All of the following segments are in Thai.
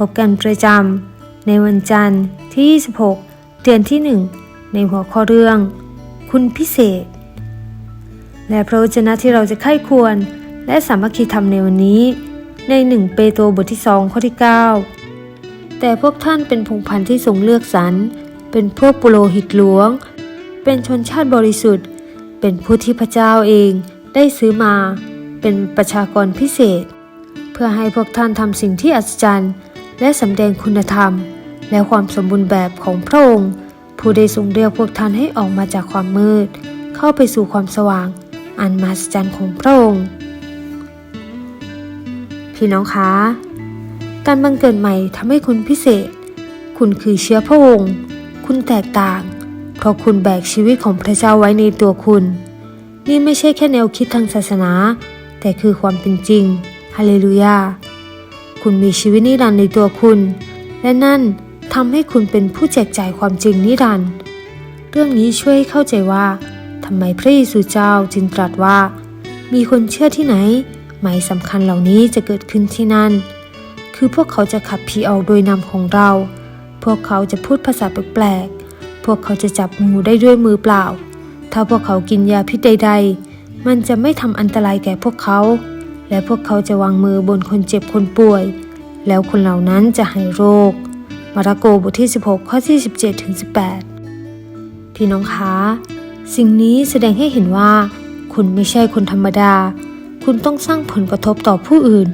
พบกันประจำในวันจันทร์ที่ 26 เดือนที่ 1 ในหัวข้อเรื่อง คุณพิเศษ และพระวจนะที่เราจะไข้ควร และสามัคคีธรรมในวันนี้ใน 1 เปโตรบทที่2ข้อที่ 9 แต่พวกท่านเป็นพงพันธุ์ที่ทรงเลือกสรรเป็นพวกปุโรหิตหลวง เป็นชนชาติบริสุทธิ์ เป็นผู้ที่พระเจ้าเองได้ซื้อมา เป็นประชากรพิเศษ เพื่อให้พวกท่านทำสิ่งที่อัศจรรย์ และสำแดงคุณธรรม และความสมบูรณ์แบบของพระองค์ ผู้ได้ทรงเรียกพวกท่านให้ออกมาจากความมืด เข้าไปสู่ความสว่าง อันมหัศจรรย์ของพระองค์ พี่น้องคะการบังเกิดใหม่ทำให้คุณพิเศษ คุณคือเชื้อพระองค์คุณแตกต่าง เพราะคุณแบกชีวิตของพระเจ้าไว้ในตัวคุณ นี่ไม่ใช่แค่แนวคิดทางศาสนา แต่คือความเป็นจริง ฮาเลลูยา คุณมีชีวิตนิรันดร์ในตัวคุณ และนั่นทำให้คุณเป็นผู้แจกจ่ายความจริงนิรันดร์เรื่องนี้ช่วยให้เข้าใจว่าทำไมพระเยซูเจ้าจึงตรัสว่า มีคนเชื่อที่ไหน หมายสำคัญเหล่านี้จะเกิดขึ้นที่นั่น คือพวกเขาจะขับผีออกโดยนำของเรา พวกเขาจะพูดภาษาแปลกๆ พวกเขาจะจับงูได้ด้วยมือเปล่า ถ้าพวกเขากินยาพิษใด ๆ มันจะไม่ทำอันตรายแก่พวกเขา และพวกเขาจะวางมือบนคนเจ็บคนป่วย แล้วคนเหล่านั้นจะหายโรค มาระโกบทที่ 16 ข้อที่ 17ถึง18 พี่น้องคะสิ่งนี้แสดงให้เห็นว่า คุณไม่ใช่คนธรรมดา คุณต้องสร้างผลกระทบต่อผู้อื่น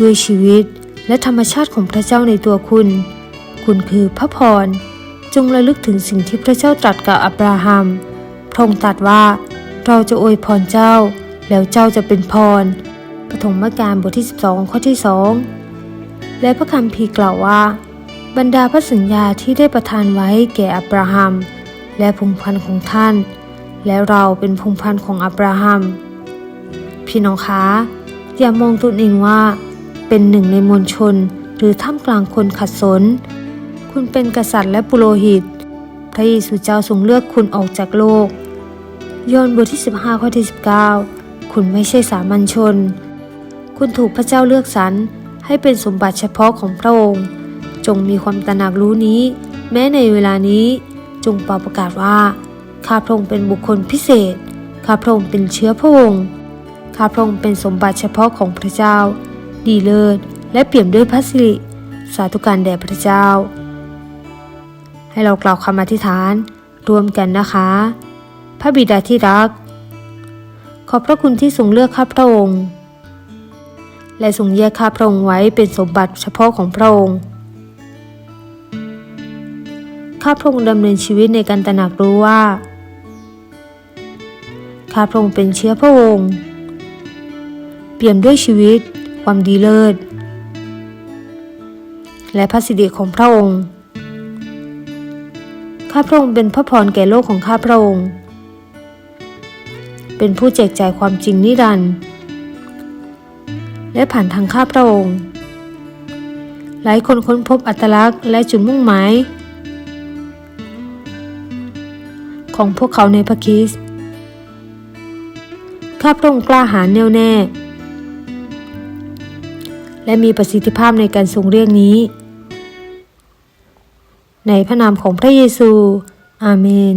ด้วยชีวิตและธรรมชาติของพระเจ้าในตัวคุณ คุณคือพระพร จงระลึกถึงสิ่งที่พระเจ้าตรัสกับอับราฮัม พระองค์ตรัสว่า เราจะอวยพรเจ้า แล้วเจ้าจะเป็นพร ปฐมกาลบทที่ 12 ข้อที่2และพระคัมภีร์กล่าวว่า บรรดาพระสัญญาที่ได้ประทานไว้แก่อับราฮัม และพงพันธ์ของท่าน และเราเป็นพงพันธ์ของอับราฮัม พี่น้องคะ อย่ามองตนเองว่า เป็นหนึ่งในมวลชนหรือท่ามกลางคนขัดสน คุณเป็นกษัตริย์และปุโรหิต พระเยซูเจ้าทรงเลือกคุณออกจากโลก ยอห์นบทที่ 15 ข้อที่ 19 คุณไม่ใช่สามัญชน คุณถูกพระเจ้าเลือกสรรให้เป็นสมบัติเฉพาะของพระองค์ จงมีความตระหนักรู้นี้ แม้ในเวลานี้จงเป่าประกาศว่า ข้าพระองค์เป็นบุคคลพิเศษ ข้าพระองค์เป็นเชื้อพระองค์ข้าพระองค์เป็นสมบัติเฉพาะของพระเจ้า ดีเลิศและเปี่ยมด้วยพระสิริสาธุการแด่พระเจ้า ให้เรากล่าวคำอธิษฐานร่วมกันนะคะ พระบิดาที่รัก ขอบพระคุณที่ทรงเลือกข้าพระองค์ และทรงแยกข้าพระองค์ไว้เป็นสมบัติเฉพาะของพระองค์ข้าพระองค์ดำเนินชีวิตในการตระหนักรู้ว่าข้าพระองค์เป็นเชื้อพระองค์เปี่ยมด้วยชีวิต ความดีเลิศ และพระสิริของพระองค์ ข้าพระองค์เป็นพระพรแก่โลกของข้าพระองค์ เป็นผู้แจกจ่ายความจริงนิรันดร์ และผ่านทางข้าพระองค์ หลายคนค้นพบอัตลักษณ์และจุดมุ่งหมายของพวกเขาในพระคิสข้าพระองค์กล้าหาญแน่วแน่ และมีประสิทธิภาพในการทรงเรียกนี้ ในพระนามของพระเยซู อาเมน